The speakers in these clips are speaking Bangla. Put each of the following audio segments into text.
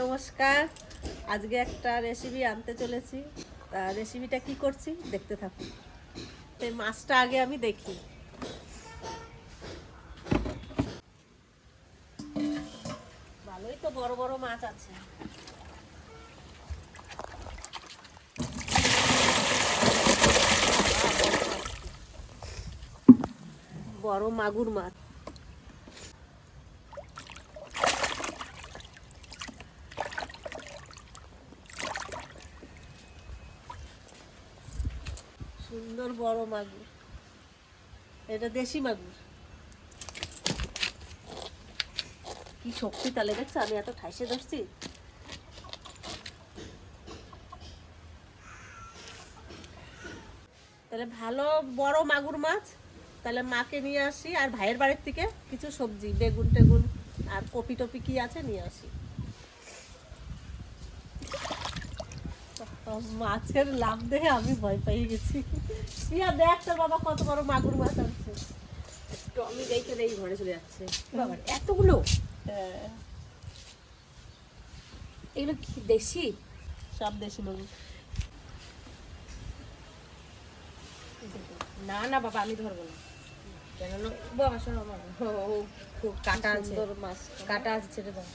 নমস্কার। আজকে একটা রেসিপি আনতে চলেছি। তা রেসিপিটা কি করছি দেখতে থাকুন। তো মাছটা আগে আমি দেখি। ভালোই তো বড় বড় মাছ আছে। বড় মাগুর মাছ সুন্দর বড় মাগুর এটা দেশি মাগুর। কি শক্তি তাহলে দেখছ? আমি এত ঠাইসে ধরছি। তাহলে ভালো বড় মাগুর মাছ, তাহলে মাকে নিয়ে আসি। আর ভাইয়ের বাড়ির থেকে কিছু সবজি, বেগুন টেগুন আর কপি টপি কি আছে নিয়ে আসি। মাছের লাভ দেখে আমি ভয় পেয়ে গেছি। ইয়া দেখ তো বাবা কত বড় মাগুর মাছ টমি দেখে এই ঘরে চলে যাচ্ছে। এতগুলো? হ্যাঁ, এগুলো কি দেশি? সব দেশি মাগুর। না না বাবা আমি ধরবো না। কেন বাবা শোনো কাটা আছে। মাছ। কাটা আছে ছেড়ে দাও।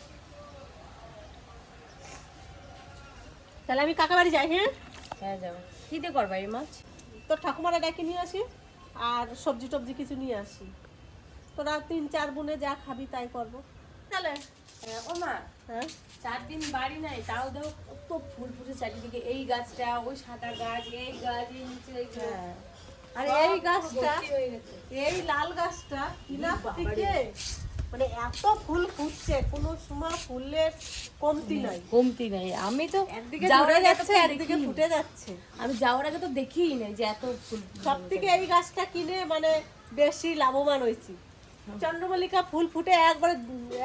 তাহলে আমি কাকা বাড়ি যাই হ্যাঁ? হ্যাঁ যাব। কি দিয়ে করবা এই মাছ। তোর ঠাকুমারা ডেকে নিয়ে আসি আর সবজি টবজি কিছু নিয়ে আসি। তোরা তিন চার বোনে যা খাবি তাই করব। তাহলে? হ্যাঁ, ও মা হ্যাঁ? চার দিন বাড়ি নাই তাও দেখো কত ফুল ফুটে চারিদিকে। এই গাছটা ওই সাদা গাছ এই গাছ এই নিচে এই গাছ। হ্যাঁ। আর এই গাছটা। এই লাল গাছটা কিনা থেকে মানে এত ফুল ফুটছে কোনো সময় ফুলের কমতি নাই। কমতি নাই। আমি তো একদিকে আগে যাচ্ছে একদিকে ফুটে যাচ্ছে। আমি যাওয়ার আগে তো দেখিই নাই যে এত ফুল সব থেকে এই গাছটা কিনে মানে বেশি লাভবান হয়েছি। চন্দ্রমল্লিকা ফুল ফুটে একবারে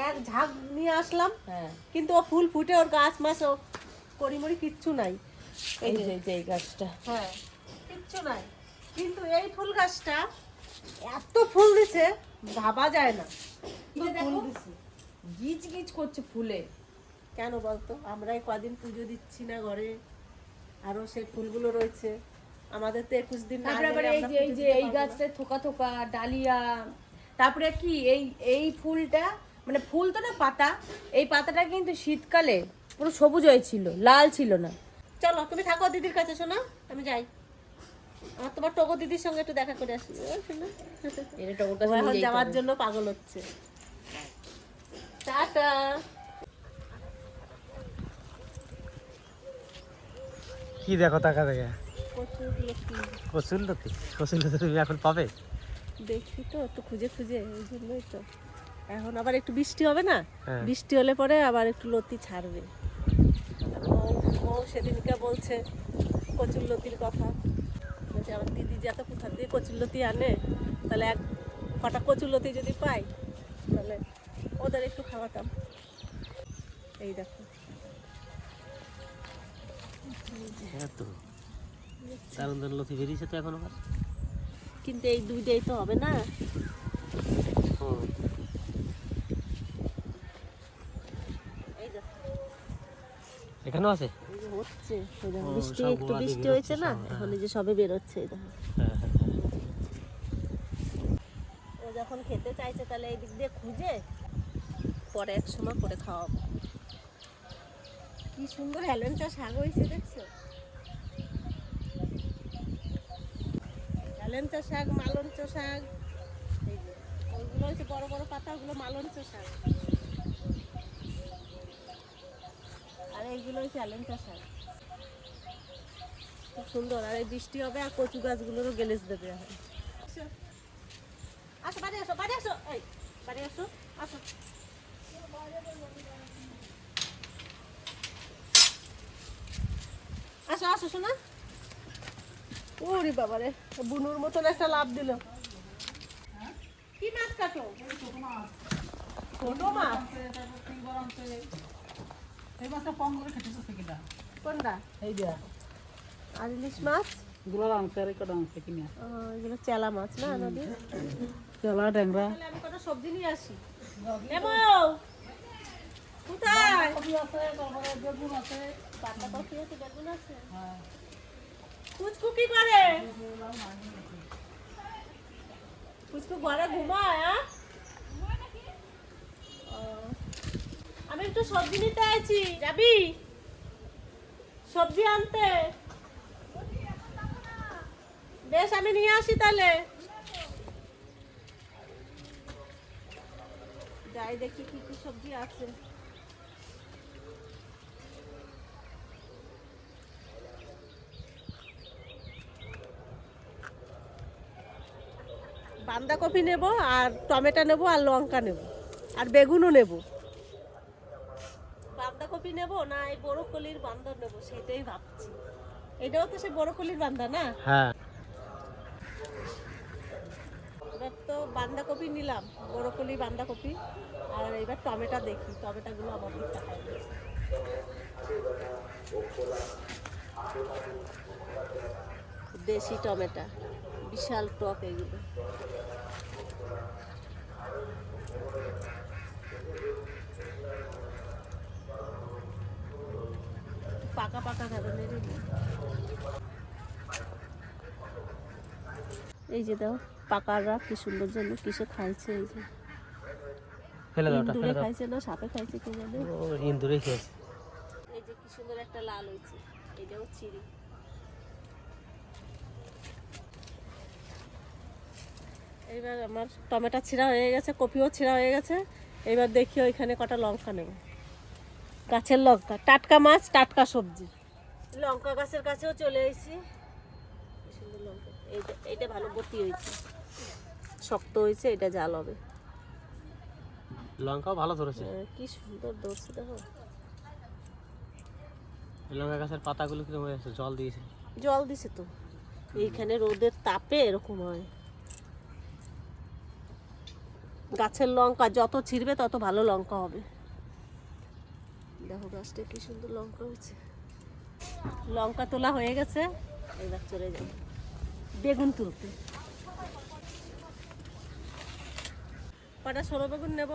এক ঝাঁক নিয়ে আসলাম। হ্যাঁ। কিন্তু ও ফুল ফুটে ওর গাছ মাছ ও কড়িমড়ি কিচ্ছু নাই। এই যে এই গাছটা। হ্যাঁ কিচ্ছু নাই। কিন্তু এই ফুল গাছটা এত ফুল দিছে ভাবা যায় না। গিজ গিজ করছে ফুলে। কেন বলতো? আমরাই কদিন পুজো দিচ্ছি না ঘরে। আরও সেই ফুলগুলো রয়েছে। আমাদের তো একুশ দিন তারপরে এই আমরা যে এই যে এই গাছটা থোকা থোকা ডালিয়া। তারপরে কি? এই এই ফুলটা মানে ফুল তো না পাতা। এই পাতাটা কিন্তু শীতকালে পুরো সবুজ হয়েছিল লাল ছিল না। চলো তুমি থাকো দিদির কাছে শোনা। আমি যাই। আমার তোমার টগো দিদির সঙ্গে একটু দেখা করে আসি। এটা টগর কাছে এখন যাওয়ার জন্য পাগল হচ্ছে। টাটা। কি দেখো টাকা দেখে? লতি কচুল লতি তুমি এখন পাবে? দেখি তো একটু খুঁজে খুঁজে এই জন্যই তো। এখন আবার একটু বৃষ্টি হবে না? হ্যাঁ। বৃষ্টি হলে পরে আবার একটু লতি ছাড়বে। ও ও সেদিনকে বলছে কচুর লতির কথা। বলছে আমার দিদি যে এত কোথা দিয়ে কচুর লতি আনে তাহলে এক কটা কচুর লতি যদি পাই তাহলে ওদের একটু খাওয়াতাম। এই দেখো। হ্যাঁ তো। দারুণ দারুণ লতি বেরিয়েছে তো এখন আবার। কিন্তু এই দুইটাই তো হবে না। এখানেও আছে? হচ্ছে বৃষ্টি একটু বৃষ্টি হয়েছে না হ্যাঁ। এখন যে সবে বেরোচ্ছে হ্যাঁ হ্যাঁ ও যখন খেতে চাইছে তাহলে এই দিক দিয়ে খুঁজে পরে এক সময় করে খাওয়াবো। কি সুন্দর হেলেঞ্চা শাক হয়েছে দেখছ? হেলেঞ্চা শাক মালঞ্চ শাক ওইগুলো হচ্ছে বড় বড় পাতা ওগুলো মালঞ্চ শাক। আর খুব সুন্দর, আর এই বৃষ্টি হবে আর কচু গাছগুলোরও গেলেজ দেবে আসো, বাড়ি আসো বাড়ি আসো। বাড়ি আসো আসো। আসো আসো, শোনা। ওরে বাবারে, বুনুর মতন একটা লাভ দিল। কি মাছ কাটো? ছোট মাছ। এই মাছটা কম করে খেতেছে সেকেন্ডা কোনটা? এই যে। আর ইলিশ মাছ? গুলো আনছে আর কটা আনছে কিনে। এগুলো চেলা মাছ না নদীর? চলা ট্যাংরা। আমি কটা সবজি নিয়ে আসি। নেব। কোথায়? বাঁধাকপি আছে তারপরে বেগুন আছে। বাঁধা কপি আছে বেগুন আছে? হ্যাঁ। পুচকু কি করে? ঘরে ঘুমায় হ্যাঁ? ও, আমি একটু সবজি নিতে আইছি যাবি? সবজি আনতে। বেশ, আমি নিয়ে আসি তাহলে। যাই দেখি কি কি সবজি আছে। বাঁধাকপি নেব আর টমেটো নেব আর লঙ্কা নেব আর বেগুনও নেব। বাঁধাকপি নেব না এই বড়কলির বান্দা নেব? সেটাই ভাবছি। এটাও তো সে বড়কলির বান্দা না? হ্যাঁ। এবার তো বাঁধাকপি নিলাম বড়কলি বাঁধাকপি আর এবার টমেটো দেখি টমেটোগুলো আমার দিক দেশি টমেটো বিশাল টক এগুলো। পাকা পাকা ধরনের এই যে দাও পাকাররা কি সুন্দর জন্য কিসে খাইছে এই যে। ফেলে দাও ইন্দুরে খাইছে না সাপে খাইছে কে জানে। ও ইন্দুরে খেয়েছে। এই যে কি সুন্দর একটা লাল হয়েছে এটাও চিড়ি। এইবার আমার টমেটো ছিঁড়া হয়ে গেছে কপিও ছিঁড়া হয়ে গেছে এবার দেখি ওইখানে কটা লঙ্কা নেব। গাছের লঙ্কা টাটকা মাছ টাটকা সবজি। লঙ্কা গাছের কাছেও চলে এসেছি সুন্দর লঙ্কা। এইটা এইটা ভালো বটি হয়েছে। শক্ত হয়েছে এটা জাল হবে। লঙ্কাও ভালো ধরেছে। আহ, কি সুন্দর ধরছে দেখো। লঙ্কা গাছের পাতাগুলো কীরকম হয়ে আছে? জল দিয়েছে। জল দিছে তো। এইখানে রোদের তাপে এরকম হয়। গাছের লঙ্কা যত ছিঁড়বে তত ভালো লঙ্কা হবে। দেখো গাছটা কি সুন্দর লঙ্কা হয়েছে। লঙ্কা তোলা হয়ে গেছে। এবার চলে যাবে বেগুন তুলতে। কটা সরো বেগুন নেব।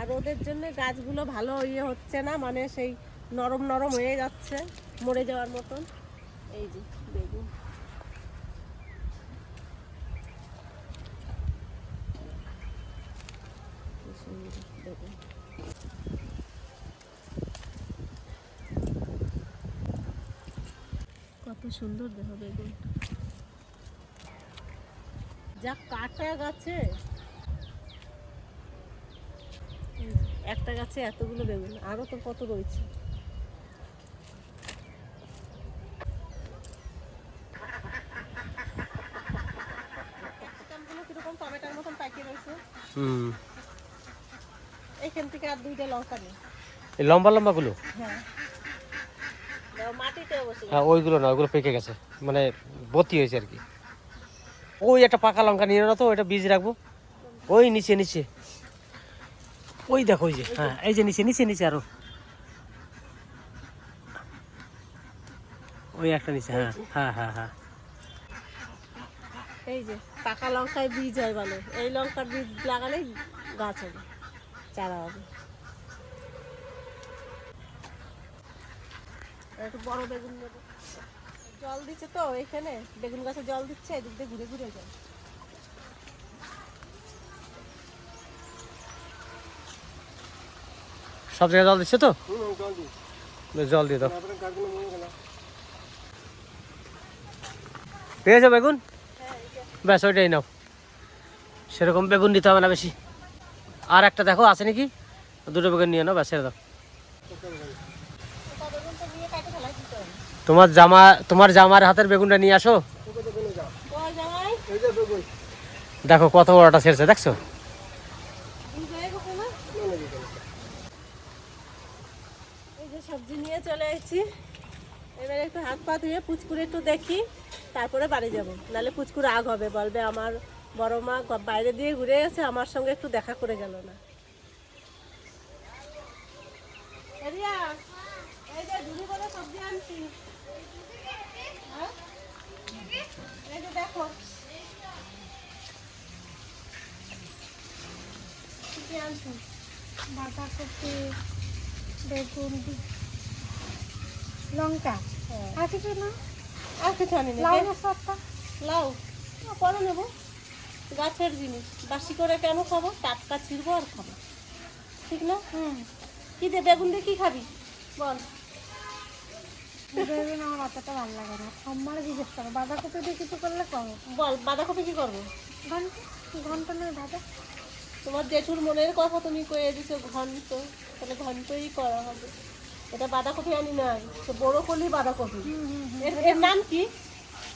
আর ওদের জন্য গাছগুলো ভালো ইয়ে হচ্ছে না মানে সেই নরম নরম হয়ে যাচ্ছে, মরে যাওয়ার মতন। এই যে বেগুন। বেগুন। কত সুন্দর দেহ বেগুন। যা কাটা গাছে। একটা গাছে এতগুলো বেগুন আরও তো কত রয়েছে। ক্যাপসিকামগুলো কীরকম টমেটোর মতন পাকিয়ে রয়েছে? হুম। এইখান থেকে আর দুইটা লঙ্কা নেই। এই লম্বা লম্বাগুলো? হ্যাঁ। হ্যাঁ ওইগুলো না ওইগুলো পেকে গেছে। মানে বতি হয়েছে আর কি। ওই একটা পাকা লঙ্কা নিয়ে না তো ওইটা বীজ রাখব। ওই নিচে নিচে। ওই দেখো ওই যে হ্যাঁ এই যে নিচে নিচে নিচে আরও। ওই একটা নিচে হ্যাঁ হ্যাঁ হ্যাঁ হ্যাঁ। এই যে পাকা লঙ্কায় বীজ হয় ভালো এই লঙ্কার বীজ লাগালেই গাছ হবে চারা হবে। একটু বড় বেগুন নেব। জল দিচ্ছে তো এখানে বেগুন গাছে জল দিচ্ছে এদিক দিয়ে ঘুরে ঘুরে যায়। সব জায়গায় জল দিচ্ছে তো? বেশ, জল দিয়ে দাও। পেয়েছ বেগুন? ব্যাস ওইটাই নাও। সেরকম বেগুন নিতে হবে না বেশি। আর একটা দেখো আছে নাকি? দুটো বেগুন নিয়ে নাও ব্যাস ছেড়ে দাও বেগুন তো নিয়ে কাটে ফেলাই দিতে হবে তোমার জামা, তোমার জামার হাতের বেগুনটা নিয়ে আসো। দেখো কত বড়টা ছেড়েছে, দেখছ? সবজি নিয়ে চলে এসেছি একটু হাত পা ধুয়ে একটু দেখি, তারপরে বাড়ি যাব। নাহলে রাগ হবে, বলবে আমার বড় মা বাইরে দিয়ে ঘুরে আমার সঙ্গে একটু দেখা করে গেল না। বাঁধাকপি বেগুন লঙ্কা। আর কিছু না? আর কিছু আনি না লাউ গাছ লাউ। না, পরে নেব। গাছের জিনিস। বাসি করে কেন খাব? টাটকা ছিড়বো আর খাব। ঠিক না? হুম। কি দে বেগুন দিয়ে কি খাবি? বল। বেগুন আমার অতটা ভালো লাগে না। আমার জিজ্ঞেস করো বাঁধাকপি দিয়ে কিছু করলে করো। বল বাঁধাকপি কি করব? ঘণ্টা? ঘণ্টা নয় ভাজা তোমার জেঠুর মনের কথা তুমি কয়ে দিছো ঘন্ট। তাহলে ঘন্টই করা হবে। এটা বাঁধাকপি আনি নাই তো বড় কলি বাঁধাকপি এর নাম কি?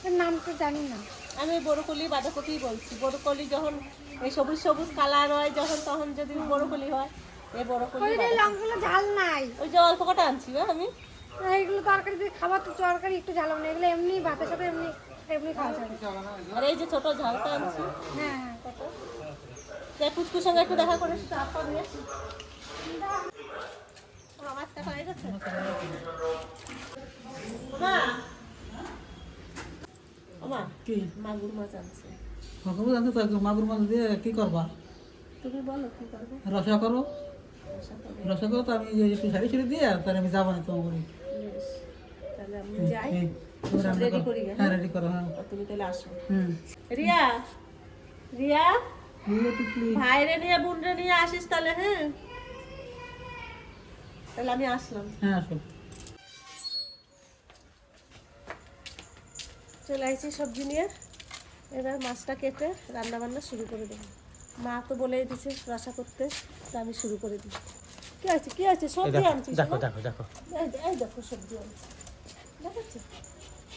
এর নাম তো জানি না। আমি বড়কলি বাঁধাকপি বলছি। বড়কলি যখন এই সবুজ সবুজ কালার হয় যখন তখন যদি বড়কলি হয় এই বড়কলি। লঙ্কাগুলো ঝাল নাই। ওই যে অল্প কটা আনছি হ্যাঁ আমি? এইগুলো তরকারি দিয়ে খাবার তো তরকারি একটু ঝাল হবে না। এগুলো এমনি ভাতের সাথে এমনি এমনি খাওয়া যাবে। আর এই যে ছোট ঝালটা আনছি। হ্যাঁ হ্যাঁ যাই পুচকুর সঙ্গে একটু দেখা করে হয়ে গেছে? মা। কি? মাগুর মাছ আনছে। মাগুর মাছ দিয়ে কি করবা? তুমি বলো কি করবে? রসা করো। রসা করো তো আমি একটু শাড়ি ছেড়ে দিয়ে তাহলে আমি যাব না তোমার বাড়ি। তাহলে আমি যাই। করো। করি হ্যাঁ? রেডি করো হ্যাঁ। তুমি তাহলে আসো। হুম। রিয়া রিয়া? ভাইরে নিয়ে বোনরে নিয়ে আসিস তাহলে হ্যাঁ? তাহলে আমি আসলাম। হ্যাঁ আসো। চলে আসছি সবজি নিয়ে। এবার মাছটা কেটে রান্না বান্না শুরু করে দেবো। মা তো বলেই দিছে রসা করতে তো আমি শুরু করে দিই। কি আছে কি আছে? সবজি দেখো আনছিস দেখো? দেখো দেখো। এই দেখো সবজি আনছি। দেখাচ্ছি?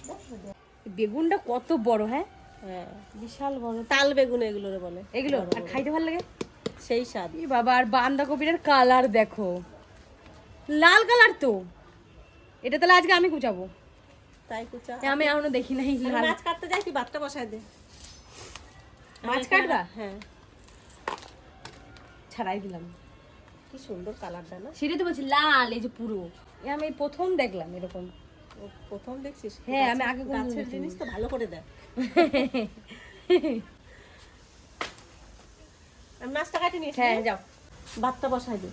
দেখো, দেখো। বেগুনটা কত বড় হ্যাঁ? হ্যাঁ বিশাল বড় তাল বেগুন এগুলোরে বলে। এগুলো আর খাইতে ভালো লাগে? সেই স্বাদ। ই বাবা আর বাঁধাকপিটার কালার দেখো। লাল কালার তো। এটা তাহলে আজকে আমি কুচাবো। তাই কুচা। আমি এখনও দেখি নাই মাছ কাটতে যাই তুই ভাতটা বসাই দে। মাছ কাটবা? হ্যাঁ ছাড়াই দিলাম। কি সুন্দর কালারটা না। সেটাই তো বলছি লাল এই যে পুরো। আমি প্রথম দেখলাম এরকম। প্রথম দেখছিস হ্যাঁ, আমি আগে গাছের জিনিস তো ভালো করে দেখ। আমি মাছটা কাটি নিয়েছি হ্যাঁ যাও। ভাতটা বসাই দে।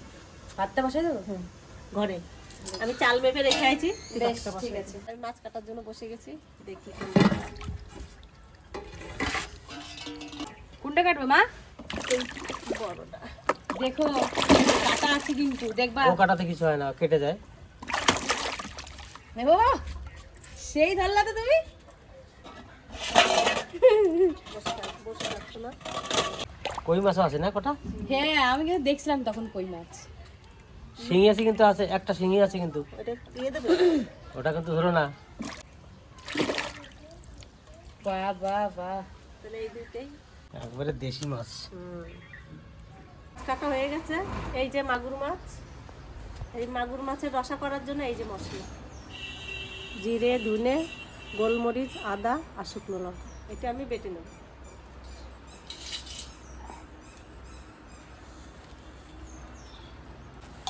ভাতটা বসাই দেবো? হ্যাঁ ঘরে। আমি চাল মেপে রেখে আইছি তুই বেশ, ঠিক আছে। আমি মাছ কাটার জন্য বসে গেছি দেখি কোনটা কাটবে মা? বড়টা। দেখো কাটা আছে কিন্তু দেখবা। ও কাটাতে কিছু হয় না কেটে যায়। বাবা সেই ধরলা তো তুমি? বসে থাক বসে থাকতো না কই মাছও আছে না কটা? হ্যাঁ আমি কিন্তু দেখছিলাম তখন কই মাছ। শিঙি আছে কিন্তু আছে একটা শিঙি আছে কিন্তু। ওটা ওটা কিন্তু ধরো না। বাহ বাহ বাহ। একবারে দেশি মাছ। কাটা হয়ে গেছে। এই যে মাগুর মাছ। এই মাগুর মাছের রসা করার জন্য এই যে মশলা। জিরে, ধুনে, গোলমরিচ, আদা আর শুকনো লঙ্কা। এটা আমি বেটে নেব।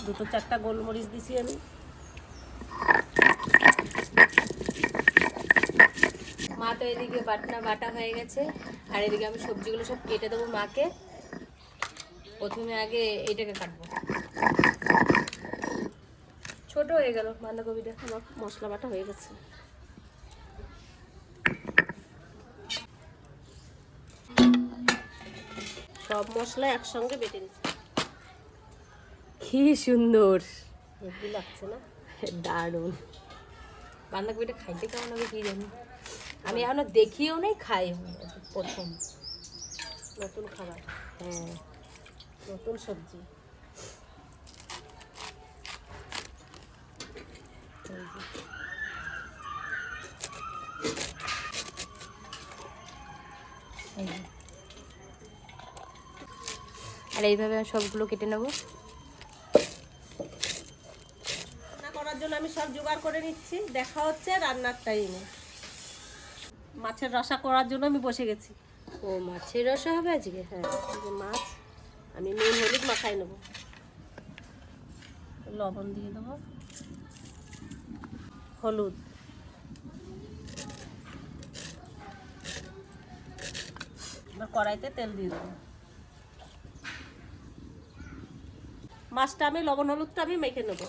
দুটো চারটা গোলমরিচ দিছি আমি। মা তো এদিকে বাটনা বাটা হয়ে গেছে। আর এদিকে আমি সবজিগুলো সব কেটে দেবো মাকে। প্রথমে আগে এইটাকে কাটবো। ছোট হয়ে গেল বাঁধাকপিটা। আমার মশলা বাটা হয়ে গেছে। সব মশলা একসঙ্গে বেটে নিচ্ছি। কি সুন্দর। হেভি লাগছে না? দারুণ। বাঁধাকপিটা খাইতে কেমন হবে কি জানি। আমি এখনও দেখিও নেই খাই প্রথম। নতুন খাবার। হ্যাঁ। নতুন সবজি এই যে। এই যে। আর এইভাবে আমি সবগুলো কেটে নেব। রান্না করার জন্য আমি সব জোগাড় করে নিচ্ছি। দেখা হচ্ছে রান্নার টাইমে মাছের রসা করার জন্য আমি বসে গেছি। ও মাছের রসা হবে আজকে? হ্যাঁ। মাছ আমি নুন হলুদ মাখাই নেব। লবণ দিয়ে দেবো। হলুদ। এবার কড়াইতে তেল দিয়ে দেবো। মাছটা আমি, লবণ হলুদটা আমি মেখে নেব।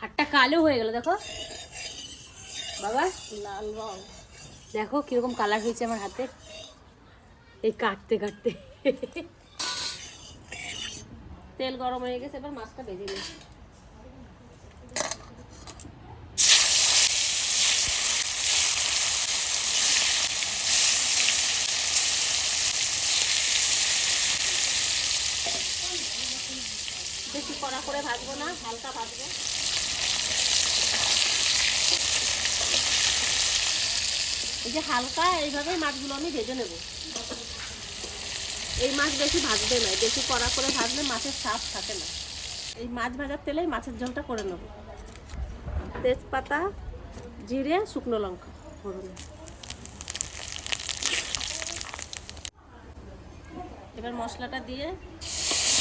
হাতটা কালো হয়ে গেল, দেখো। বাবা, লাল রং। দেখো কীরকম কালার হয়েছে আমার হাতে। এই কাটতে কাটতে। তেল গরম হয়ে গেছে, এবার মাছটা ভেজে নিই। বেশি কড়া করে ভাজবো না, হালকা ভাজবো। এই যে হালকা এইভাবে মাছগুলো আমি ভেজে নেব। এই মাছ বেশি ভাজবে না বেশি কড়া করে ভাজলে মাছের স্বাদ থাকে না। এই মাছ ভাজার তেলেই মাছের ঝোলটা করে নেব। তেজপাতা, জিরে, শুকনো লঙ্কা ফোড়ন এবার মশলাটা দিয়ে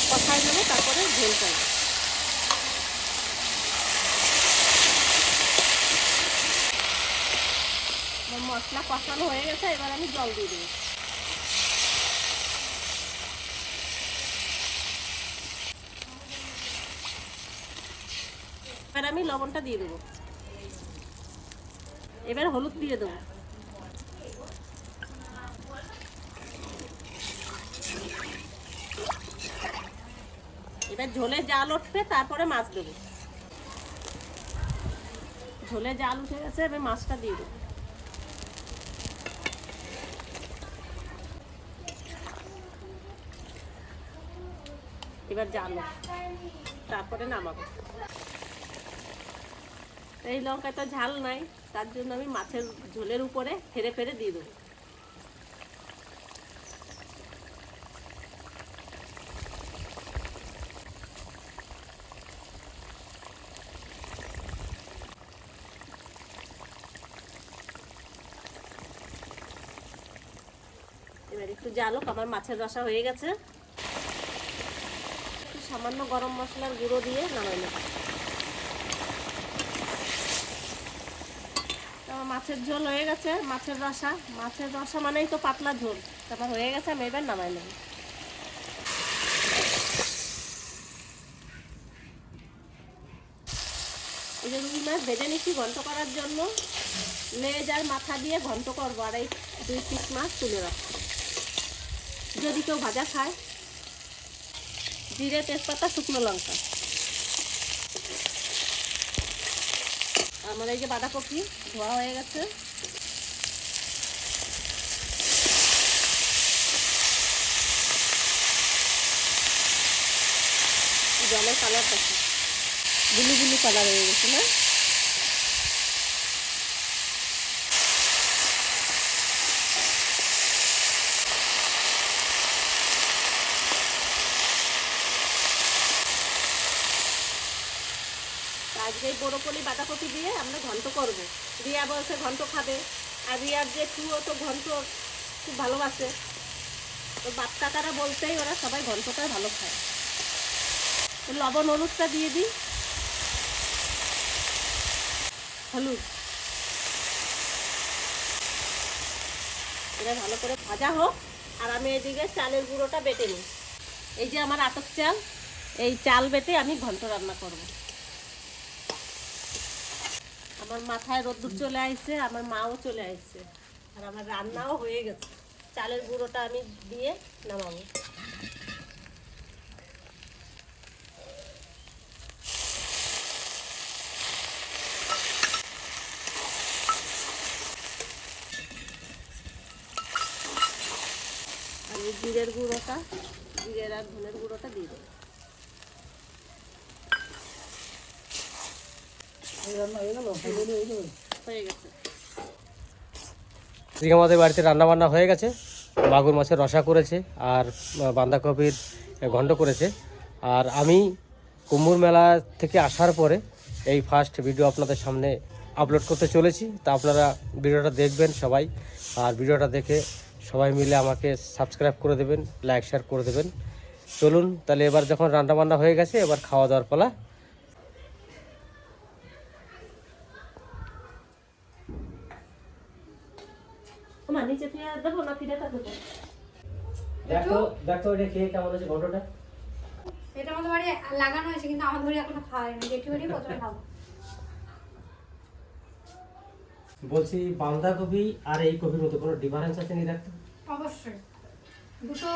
কষাই নেব, তারপরে ঝোলটা মশলা কষানো হয়ে গেছে, এবার আমি জল দিয়ে দেবো এবার আমি লবণটা দিয়ে দেবো। এবার হলুদ দিয়ে দেবো। এবার ঝোলে জাল উঠবে, তারপরে মাছ দেবো। ঝোলে জাল উঠে গেছে, এবার মাছটা দিয়ে দেবো। এবার জাল। তারপরে নামাবো। এই লঙ্কায় তো ঝাল নাই, তার জন্য আমি মাছের ঝোলের উপরে ফেরে ফেরে দিয়ে দেবো। এবার একটু জালুক আমার মাছের রসা হয়ে গেছে। একটু সামান্য গরম মশলার গুঁড়ো দিয়ে নামাই মাছের ঝোল হয়ে গেছে, মাছের রসা। মাছের রসা মানেই তো পাতলা ঝোল। তারপর হয়ে গেছে, আমি এবার নামাই নেব। এই যে রুই মাছ ভেজে নিচ্ছি ঘন্ট করার জন্য। লেজ আর মাথা দিয়ে ঘন্ট করব আর এই দুই পিস মাছ তুলে রাখব। যদি কেউ ভাজা খায়, জিরে তেজপাতা, শুকনো লঙ্কা। আমার এই যে বাঁধাকপি ধোয়া হয়ে গেছে। জলের কালার দেখো বুলু বুলু কালার হয়ে গেছে না? এই বড়োকলি বাঁধাকপি দিয়ে আমরা ঘন্ট করব। রিয়া বলছে ঘন্ট খাবে। আর রিয়ার যে টুও তো ঘন্ট খুব ভালোবাসে। তো বাচ্চাকারা বলতেই ওরা সবাই ঘন্টটাই ভালো খায়। তো লবণ হলুদটা দিয়ে দিই। হলুদ। এটা ভালো করে ভাজা হোক। আর আমি এদিকে চালের গুঁড়োটা বেটে নিই। এই যে আমার আতক চাল, এই চাল বেটে আমি ঘন্ট রান্না করব। আমার মাথায় রোদ্দুর চলে আসছে আমার মাও চলে আসছে আর আমার রান্নাও হয়ে গেছে। চালের গুঁড়োটা আমি দিয়ে নামাবো। এই জিরের গুঁড়োটা, জিরের আর ধনের গুঁড়োটা দিয়ে দেবো। এদিকে আমাদের বাড়িতে রান্না বান্না হয়ে গেছে। মাগুর মাছের রসা করেছে আর বাঁধাকপির ঘন্ট করেছে। আর আমি কুম্ভুর মেলা থেকে আসার পরে এই ফার্স্ট ভিডিও আপনাদের সামনে আপলোড করতে চলেছি। তা আপনারা ভিডিওটা দেখবেন সবাই। আর ভিডিওটা দেখে সবাই মিলে আমাকে সাবস্ক্রাইব করে দেবেন লাইক শেয়ার করে দেবেন। চলুন, তাহলে এবার যখন রান্না বান্না হয়ে গেছে, এবার খাওয়া দাওয়ার পালা আমার নিচে ফিরে দেবো না ফিরেটা দেবো দেখো দেখো এটা খেয়ে কেমন হয়েছে ঘন্টটা এটা আমাদের বাড়ি লাগানো হয়েছে কিন্তু আমাদের বাড়ি এখনও খাওয়া হয়নি। জেঠি বাড়ি প্রথমে খাব। বলছি বাঁধাকপি আর এই কপির মধ্যে কোনো ডিফারেন্স আছে নি দেখতো? অবশ্যই। দুটো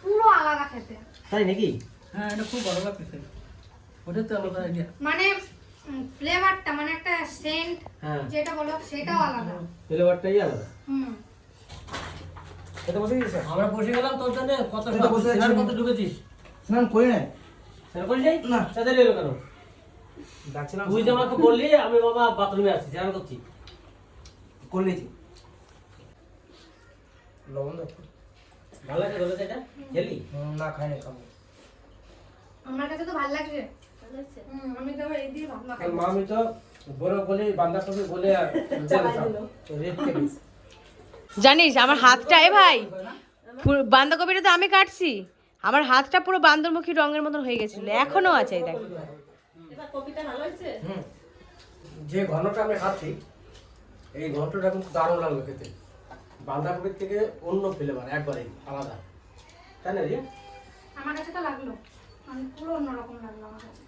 পুরো আলাদা খেতে। তাই নাকি? হ্যাঁ এটা খুব ভালো লাগতেছে ওটা তো আলাদা আইডিয়া মানে ফ্লেভারটা মানে একটা সেন্ট হ্যাঁ। যেটা বলো সেটাও আলাদা। ফ্লেভারটাই আলাদা? হুম। এটা বসে গেছে। আমরা বসে গেলাম তোর জন্য কত বসে স্নান করতে ঢুকেছিস? স্নান করি না স্নান করিস নাই? না। তাদের এলো কেন? যাচ্ছিলাম তুই যে আমাকে বললি আমি বাবা বাথরুমে আছি স্নান করছি। করে লবণ দাও। ভালো লাগে বলে এটা? খেলি? না খাই না খাব। আমার কাছে তো ভালো লাগছে। আমি তো এই দিয়ে ভাবনা খাই। মা আমি তো বড় বলে বাঁধাকপি বলে রেড জানিস আমার হাতটা এ ভাই বাঁধাকপিটা তো আমি কাটছি। আমার হাতটা পুরো বান্দরমুখী রঙের মতন হয়ে গেছিল এখনও আছে দেখ। যে ঘনটা আমি খাচ্ছি এই ঘন্টটা কিন্তু দারুণ লাগল খেতে। বাঁধাকপির থেকে অন্য ফ্লেভার একবারে আলাদা। তাই না রে আমার কাছে তো লাগল মানে পুরো অন্যরকম লাগল আমার কাছে।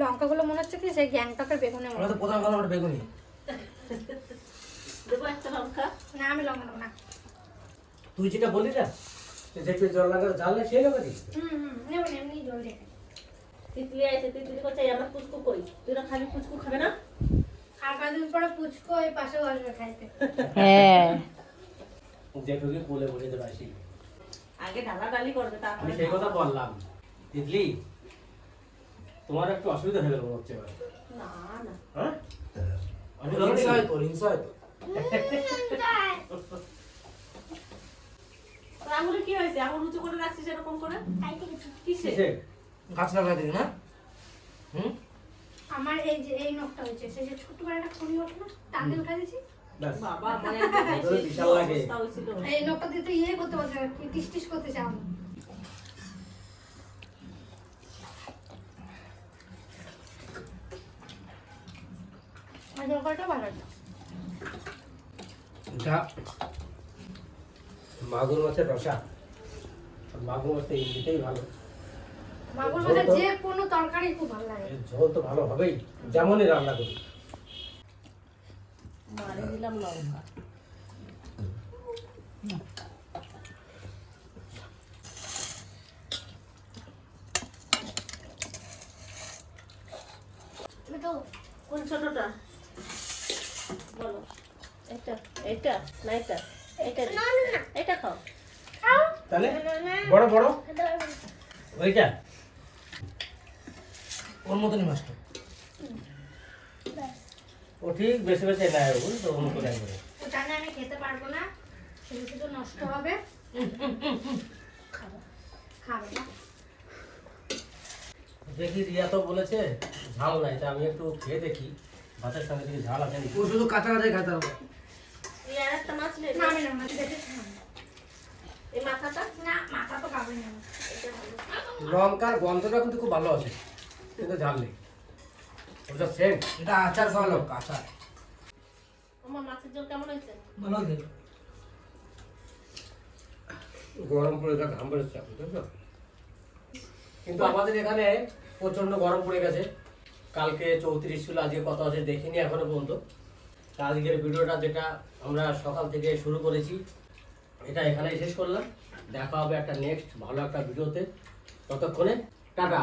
লঙ্কাগুলো মনে হচ্ছে কি সেই গ্যাংটকের বেগুনের মতো। তো প্রথম খালাম বেগুনি। দেবো একটা লঙ্কা। না আমি লঙ্কা দেবো না। তুই যেটা বললি না যে একটু জল লাগা জানলে সেই লাগা দিস হুম হুম নেব না, এমনি জল দিয়ে তিতলি আছে তিতলি করছে আমার পুচকু কই? তুই না খাবি পুচকু খাবে না? আর কদিন পরে পুচকো ওই পাশেও আসবে খাইতে। হ্যাঁ। বলে বলে দেবে আগে ঢালা ডালি করবে আমি তারপরে সেই কথা বললাম। তিতলি তোমার একটু অসুবিধা হয়ে গেল মনে হচ্ছে এবার। না না। হ্যাঁ? হিংসা হয় তো হিংসা হয় তোর আঙুলে কি হয়েছে? আঙুল উঁচু করে রাখছিস এরকম করে? কিসে? কিসে? গাছ লাগাই দিবি না হুম? আমার এই যে এই নখটা হয়েছে। সেই যে ছোট্ট করে একটা খনি ওঠে না টাকে উঠা দিয়েছি। বাবা মানে বিশাল লাগে। এই নখটা দিয়ে তো ইয়ে করতে পারছে টিস টিস করতে চাও ভালো। এটা মাগুর মাছের রসা। মাগুর মাছ এমনিতেই ভালো। মাগুর মাছের যে কোনো তরকারি খুব ভালো লাগে। ঝোল তো ভালো হবেই যেমনই রান্না করি। মারে দিলাম লঙ্কা। তো কোন ছোটটা? বলো। এটা এটা না এটা এটা এটা খাও। তাহলে বড় বড়। ওইটা। ওর মতনই মাছটা ও ঠিক বেশি বেশি নেয় ও তো অন্য করে একবারে। আমি খেতে পারব না শুধু শুধু নষ্ট হবে। খাব খাবে না। দেখি রিয়া তো বলেছে ঝাল নাই তা আমি একটু খেয়ে দেখি। ভাতের সঙ্গে যদি ঝাল আছে ও শুধু কাঁচা কাঁচাই হবে। লঙ্কার গন্ধটা কিন্তু খুব ভালো আছে কিন্তু ঝাল নেই। ওটা সেন্ট এটা আচার খাওয়া লোক আচার। আমার মাছের ঝোল কেমন হয়েছে? ভালো লাগে গরম পড়ে যা ঘাম বেরোচ্ছে কিন্তু আমাদের এখানে প্রচণ্ড গরম পড়ে গেছে। কালকে চৌত্রিশ ছিল, আজকে কত আছে দেখিনি এখনও পর্যন্ত। আজকের ভিডিওটা যেটা আমরা সকাল থেকে শুরু করেছি, এটা এখানেই শেষ করলাম। দেখা হবে একটা নেক্সট ভালো একটা ভিডিওতে। ততক্ষণে টাটা।